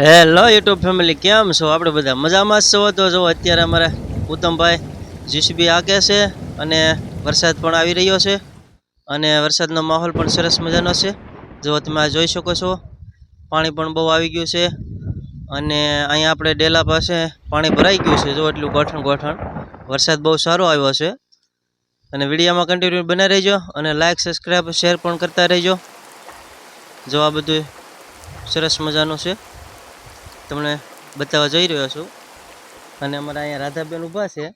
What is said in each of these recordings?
Hello YouTube family કેમ છો? આપણે બધા મજામાં છો? તો જો, અત્યારે અમારે ઉત્તમભાઈ, જીસીબી આગે છે અને વરસાદ પણ આવી રહ્યો છે અને વરસાદનો માહોલ પણ સરસ મજાનો છે. જો, તમે આ જોઈ શકો છો, પાણી પણ બહુ આવી ગયું છે અને અહીંયા આપણે ડેલા પાસે પાણી ભરાઈ ગયું છે. જો, એટલું ગોઠણ ગોઠણ વરસાદ બહુ સારો આવ્યો છે અને વિડીયોમાં કન્ટિન્યુ બનાવી રહેજો અને લાઇક સબસ્ક્રાઈબ શેર પણ કરતા રહેજો. જો, આ બધું સરસ મજાનું છે. તમને બતાવવા જઈ રહ્યો છું. અને અમારા અહીંયા રાધાબેન ઊભા છે.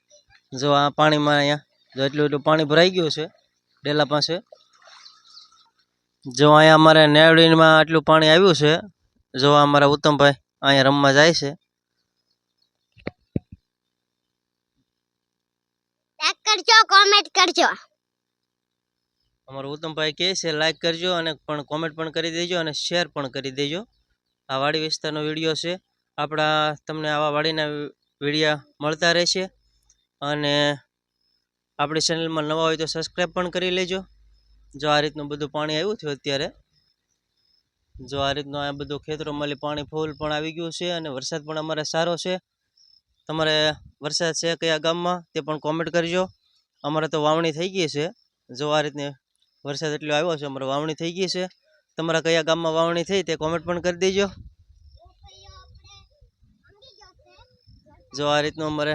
જો આ પાણીમાં અહીંયા જો એટલું એટલું પાણી ભરાઈ ગયું છે ડેલા પાસે. જો અહીંયા અમારે નેવડીમાં આટલું પાણી આવ્યું છે જો અમારા ઉત્તમભાઈ અહીંયા રમવા જાય છે. લાઈક કરજો કોમેન્ટ કરજો. અમારો ઉત્તમભાઈ કહે છે લાઈક કરજો અને પણ કોમેન્ટ પણ કરી દેજો અને શેર પણ કરી દેજો. આ વાડી વિસ્તારનો વીડિયો છે. આપણા તમને આવા વાડીના વિડીયા મળતા રહેશે. અને આપણી ચેનલમાં નવા હોય તો સબસ્ક્રાઈબ પણ કરી લેજો. જો આ રીતનું બધું પાણી આવ્યું થયું અત્યારે, જો આ રીતનું આ બધું ખેતરોમાંથી પાણી ફૂલ પણ આવી ગયું છે અને વરસાદ પણ અમારે સારો છે. તમારે વરસાદ છે કયા ગામમાં તે પણ કોમેન્ટ કરજો. અમારે તો વાવણી થઈ ગઈ છે. જો આ રીતની વરસાદ એટલો આવ્યો છે, અમારે વાવણી થઈ ગઈ છે. તમારા કયા ગામમાં વાવણી થઈ તે કોમેન્ટ પણ કરી દેજો. જો આ રીતનું અમારે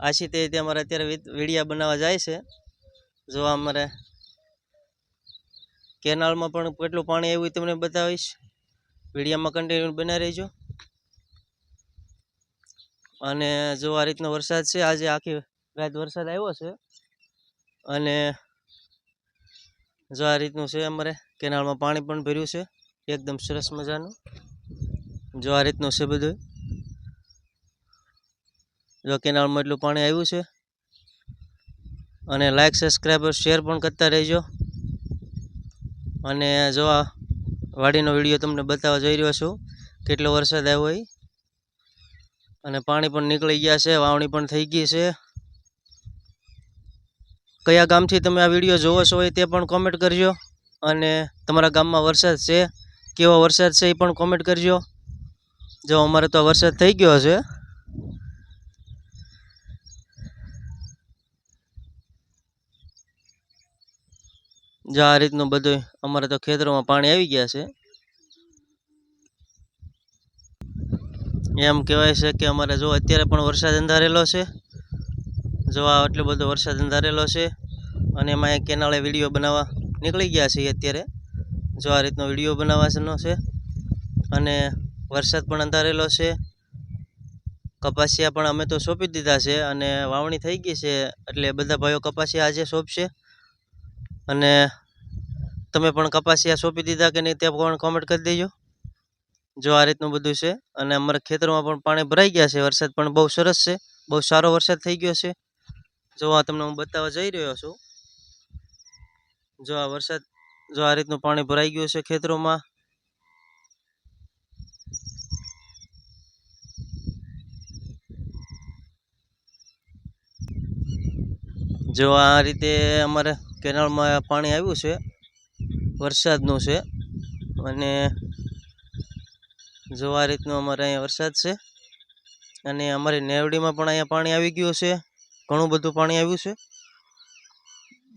આછી તે રીતે અમારે અત્યારે વીડિયા બનાવવા જાય છે. જો અમારે કેનાલમાં પણ કેટલું પાણી આવ્યું તમને બતાવીશ. વીડિયામાં કન્ટિન્યુ બના રહેજો. અને જો આ રીતનો વરસાદ છે, આજે આખી રાત વરસાદ આવ્યો છે. અને જો આ રીતનું છે અમારે. કેનાળમાં પાણી પણ ભર્યું છે. એકદમ સરસ મજાનું. જો આ રીતનું છે બધું. જો કેનાળમાં એટલું પાણી આવ્યું છે. અને લાઈક સબસ્ક્રાઈબર શેર પણ કરતા રહેજો. અને જો આ વાડીનો વીડિયો તમને બતાવવા જઈ રહ્યો છું, કેટલો વરસાદ આવ્યો હોય અને પાણી પણ નીકળી ગયા છે, વાવણી પણ થઈ ગઈ છે. કયા ગામથી તમે આ વીડિયો જોવો છો એ તે પણ કોમેન્ટ કરજો. અને તમારા ગામમાં વરસાદ છે, કેવો વરસાદ છે એ પણ કોમેન્ટ કરજો. જો અમારે તો વરસાદ થઈ ગયો છે. જો આ રીતનું બધું અમારે તો ખેતરોમાં પાણી આવી ગયા છે. એમ કહેવાય છે કે અમારે જો અત્યારે પણ વરસાદ અંધારેલો છે. જો આ આટલો બધો વરસાદ અંધારેલો છે અને એમાં એક કેનાળે વીડિયો બનાવવા નીકળી ગયા છે અત્યારે. જો આ રીતનો વીડિયો બનાવવાનો છે અને વરસાદ પણ અંધારેલો છે. કપાસિયા પણ અમે તો સોંપી દીધા છે અને વાવણી થઈ ગઈ છે એટલે બધા ભાઈઓ કપાસિયા આજે સોંપશે. અને તમે પણ કપાસિયા સોંપી દીધા કે નહીં તે પણ કોમેન્ટ કરી દેજો. જો આ રીતનું બધું છે અને અમારા ખેતરમાં પણ પાણી ભરાઈ ગયા છે. વરસાદ પણ બહુ સરસ છે. બહુ સારો વરસાદ થઈ ગયો છે. જો આ તમને હું બતાવવા જઈ રહ્યો છું, જો આ વરસાદ, જો આ રીતનું પાણી ભરાઈ ગયું છે ખેતરોમાં, જો આ રીતે અમારે કેનાલમાં પાણી આવ્યું છે, વરસાદનું છે, અને જો આ રીતનું અમારે અહીંયા વરસાદ છે, અને અમારી નેવડીમાં પણ અહીંયા પાણી આવી ગયું છે. ઘણું બધું પાણી આવ્યું છે.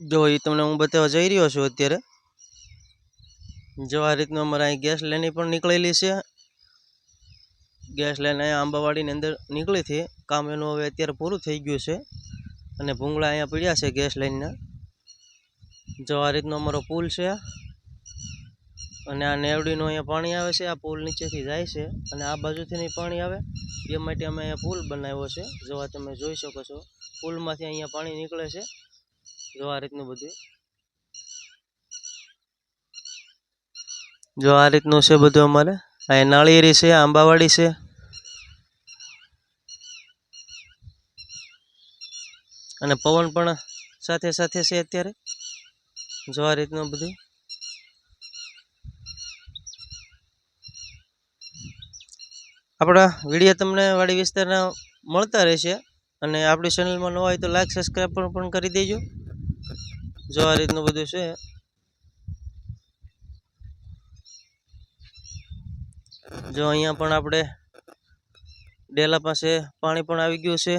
જો એ તમને હું બતાવવા જઈ રહ્યો છું અત્યારે. જો આ રીતનું અમારે અહીં ગેસ લાઈન પણ નીકળેલી છે. ગેસ લાઈન અહીંયા આંબાવાડીની અંદર નીકળી હતી કામ એનું હવે અત્યારે પૂરું થઈ ગયું છે. અને ભૂંગળા અહીંયા પીડ્યા છે ગેસ લાઈનના. જો આ રીતનો અમારો પુલ છે. અને આ નેવડીનું અહીંયા પાણી આવે છે, આ પુલ નીચેથી જાય છે અને આ બાજુથી નહીં પાણી આવે, એ માટે અમે અહીંયા પુલ બનાવ્યો છે. જો આ તમે જોઈ શકો છો, પુલમાંથી અહીંયા પાણી નીકળે છે. જો આ રીતનું બધું. જો આ રીતનું છે બધું અમારે. અહીંયા નાળિયેરી છે આંબાવાડી છે. અને પવન પણ સાથે સાથે છે અત્યારે. જો આ રીતનું બધું. આપણા વીડિયો તમને વાડી વિસ્તારના મળતા રહેશે અને આપણી ચેનલમાં નવા હોય તો લાઈક સબસ્ક્રાઈબ પણ પણ કરી દેજો. જો આ રીતનું બધું છે. જો અહીંયા પણ આપણે ડેલા પાસે પાણી પણ આવી ગયું છે.